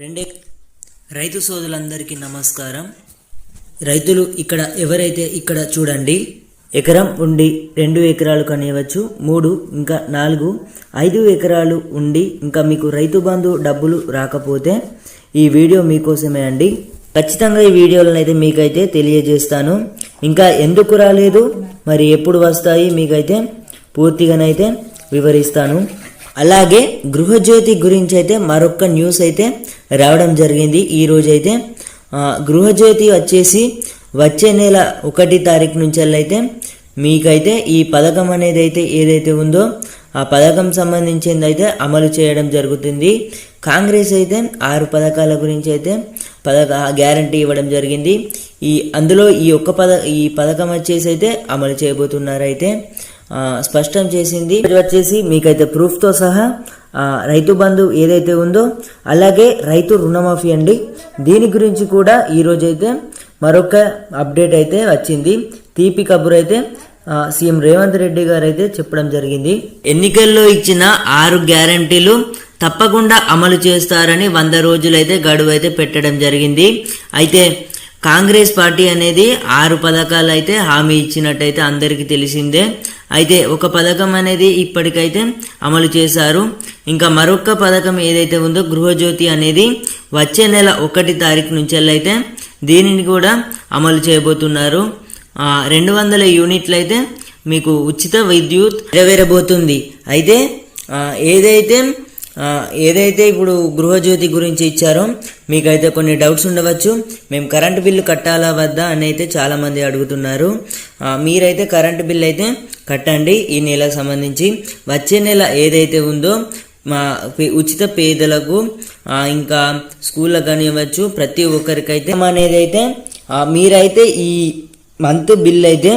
రెండే. రైతు సోదరులందరికీ నమస్కారం. రైతులు ఇక్కడ ఎవరైతే ఇక్కడ చూడండి ఎకరం ఉండి రెండు ఎకరాలు కనియవచ్చు మూడు ఇంకా నాలుగు ఐదు ఎకరాలు ఉండి ఇంకా మీకు రైతు బంధు డబ్బులు రాకపోతే ఈ వీడియో మీకోసమే అండి. ఖచ్చితంగా ఈ వీడియోలను అయితే మీకైతే తెలియజేస్తాను. ఇంకా ఎందుకు రాలేదు మరి ఎప్పుడు వస్తాయి మీకైతే పూర్తిగానైతే వివరిస్తాను. అలాగే గృహజ్యోతి గురించి అయితే మరొక న్యూస్ అయితే రావడం జరిగింది. ఈరోజు అయితే గృహజ్యోతి వచ్చేసి వచ్చే నెల ఒకటి తారీఖు నుంచి అయితే మీకైతే ఈ పథకం అనేది అయితే ఏదైతే ఉందో ఆ పథకం సంబంధించింది అయితే అమలు చేయడం జరుగుతుంది. కాంగ్రెస్ అయితే ఆరు పథకాల గురించి అయితే పథక గ్యారంటీ ఇవ్వడం జరిగింది. ఈ అందులో ఈ ఒక్క పథ ఈ పథకం వచ్చేసి అయితే అమలు చేయబోతున్నారు అయితే స్పష్టం చేసింది. ఇది వచ్చేసి మీకైతే ప్రూఫ్తో సహా రైతు బంధు ఏదైతే ఉందో అలాగే రైతు రుణమాఫీ అండి. దీని గురించి కూడా ఈరోజు అయితే మరొక అప్డేట్ అయితే వచ్చింది. తీపి కబుర్ అయితే సీఎం రేవంత్ రెడ్డి గారు అయితే చెప్పడం జరిగింది. ఎన్నికల్లో ఇచ్చిన ఆరు గ్యారంటీలు తప్పకుండా అమలు చేస్తారని వంద రోజులైతే గడువు అయితే పెట్టడం జరిగింది. అయితే కాంగ్రెస్ పార్టీ అనేది ఆరు పథకాలు అయితే హామీ ఇచ్చినట్టయితే అందరికీ తెలిసిందే. అయితే ఒక పథకం అనేది ఇప్పటికైతే అమలు చేశారు. ఇంకా మరొక పథకం ఏదైతే ఉందో గృహజ్యోతి అనేది వచ్చే నెల ఒకటి తారీఖు నుంచి అయితే దీనిని కూడా అమలు చేయబోతున్నారు. రెండు వందల యూనిట్లు అయితే మీకు ఉచిత విద్యుత్ నెరవేరబోతుంది. అయితే ఏదైతే ఏదైతే ఇప్పుడు గృహజ్యోతి గురించి ఇచ్చారో మీకైతే కొన్ని డౌట్స్ ఉండవచ్చు. మేము కరెంటు బిల్లు కట్టాలా వద్దా అని అయితే చాలామంది అడుగుతున్నారు. మీరైతే కరెంటు బిల్ అయితే కట్టండి ఈ నెలకు సంబంధించి. వచ్చే నెల ఏదైతే ఉందో మా పే- ఉచిత పేదలకు ఇంకా స్కూళ్ళకు కానివ్వచ్చు ప్రతి ఒక్కరికైతే అనేది అయితే మీరైతే ఈ మంత్ బిల్ అయితే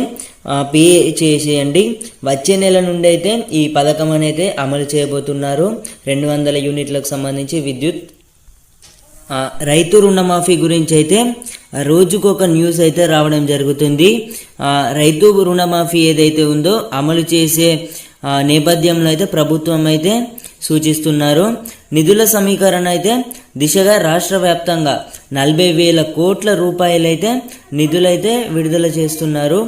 పే చేసేయండి. వచ్చే నెల నుండి అయితే ఈ పథకం అనేది అమలు చేయబోతున్నారు. రెండు వందల యూనిట్లకు సంబంధించి విద్యుత్. రైతు రుణమాఫీ గురించి అయితే రోజుకు ఒక న్యూస్ అయితే రావడం జరుగుతుంది. రైతు రుణమాఫీ ఏదైతే ఉందో అమలు చేసే నేపథ్యంలో అయితే ప్రభుత్వం అయితే సూచిస్తున్నారు. నిధుల సమీకరణ అయితే దిశగా రాష్ట్ర వ్యాప్తంగా నలభై వేల కోట్ల రూపాయలైతే నిధులైతే విడుదల చేస్తున్నారు.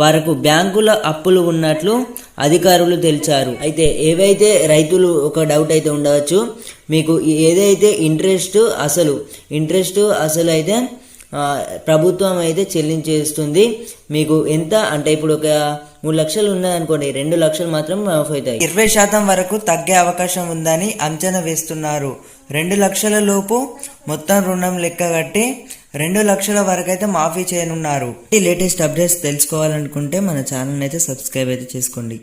వారికి బ్యాంకుల అప్పులు ఉన్నట్లు అధికారులు తెలిచారు. అయితే ఏవైతే రైతులు ఒక డౌట్ అయితే ఉండవచ్చు మీకు ఏదైతే ఇంట్రెస్ట్ అసలు ఇంట్రెస్ట్ అసలు అయితే ప్రభుత్వం అయితే చెల్లించేస్తుంది. మీకు ఎంత అంటే ఇప్పుడు ఒక మూడు లక్షలు ఉన్నదనుకోండి రెండు లక్షలు మాత్రం ఆఫ్ అవుతాయి ఇరవై శాతం వరకు తగ్గే అవకాశం ఉందని అంచనా వేస్తున్నారు. రెండు లక్షల లోపు మొత్తం రుణం లెక్క కట్టి రెండు లక్షల వరకు అయితే మాఫీ చేయనున్నారు. ఈ లేటెస్ట్ అప్డేట్స్ తెలుసుకోవాలనుకుంటే మన ఛానల్ అయితే సబ్స్క్రైబ్ అయితే చేసుకోండి.